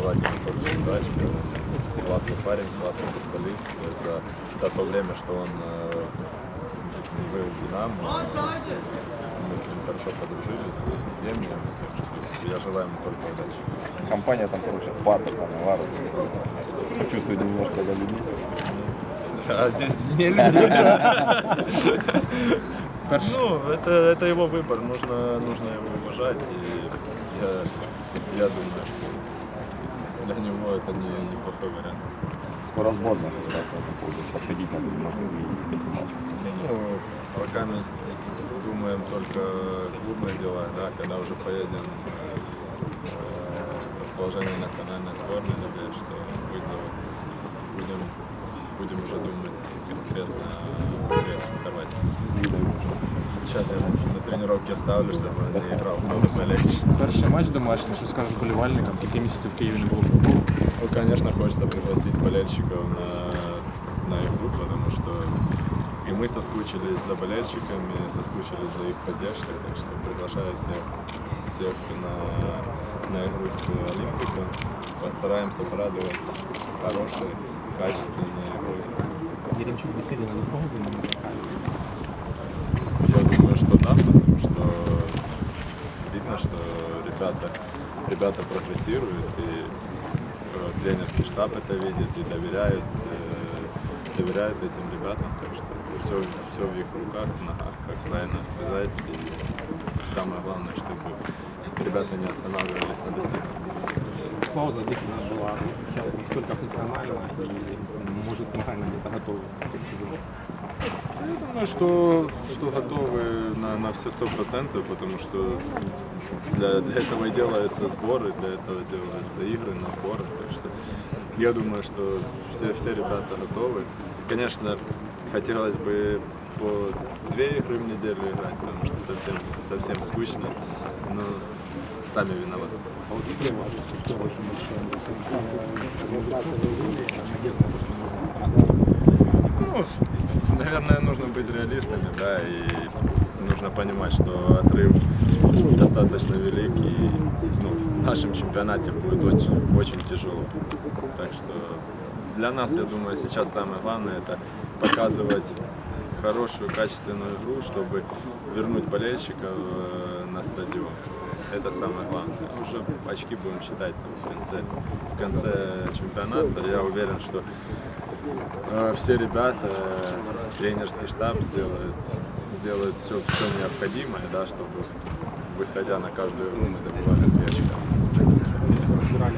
только удачи. Классный парень, классный футболист. За, за то время, что он э, был в «Динамо», мы с ним хорошо подружились, с семьями. Я желаю ему только удачи. Компания там, короче, пата, там, Лара. Чувствую немножко за людьми. А здесь не люди. Ну, это, это его выбор, нужно, нужно его уважать. И я, я думаю, что для него это не, неплохой вариант. Скоро сборная подходить надо немного и. Ну, пока мы думаем только клубные дела, да, когда уже поедем э, в расположение национальной сборной, надеюсь, что выздоровеем, будем, будем уже думать конкретно о игре с Хорватией. Сейчас я на тренировке оставлю, чтобы он не играл, было полегче. Перший матч домашній, що скажеш болівальникам, кілька місяців в Києві не було футболу. Ну, конечно, хочется пригласить болельщиков на, на игру, потому что и мы соскучились за болельщиками, соскучились за их поддержкой, так что приглашаю всех, всех на, на игру с Олимпиком. Постараемся порадовать хорошей, качественной не Я думаю, что да, потому что видно, что ребята, ребята прогрессируют, и э, тренерский штаб это видит и доверяют, э, доверяют этим ребятам, так что все, все в их руках, в ногах, как правильно связать. И самое главное, чтобы ребята не останавливались на достигнутом. Пауза действительно была сейчас настолько функциональна и может морально где-то готова к сезону. Я думаю, что, что готовы на, на все сто процентов, потому что для, для этого и делаются сборы, для этого делаются игры на сборы. Так что я думаю, что все, все ребята готовы. Конечно, хотелось бы по две игры в неделю играть, потому что совсем, совсем скучно, но сами виноваты. А вот игры важны, что очень Ну, наверное, нужно быть реалистами, да, и нужно понимать, что отрыв достаточно велик, и ну, в нашем чемпионате будет очень, очень тяжело. Так что для нас, я думаю, сейчас самое главное это показывать хорошую, качественную игру, чтобы вернуть болельщиков э, на стадион. Это самое главное. Уже очки будем считать там, в, конце, в конце чемпионата. Я уверен, что все ребята, э, тренерский штаб сделают, сделают все, все необходимое, да, чтобы выходя на каждую игру мы три очка.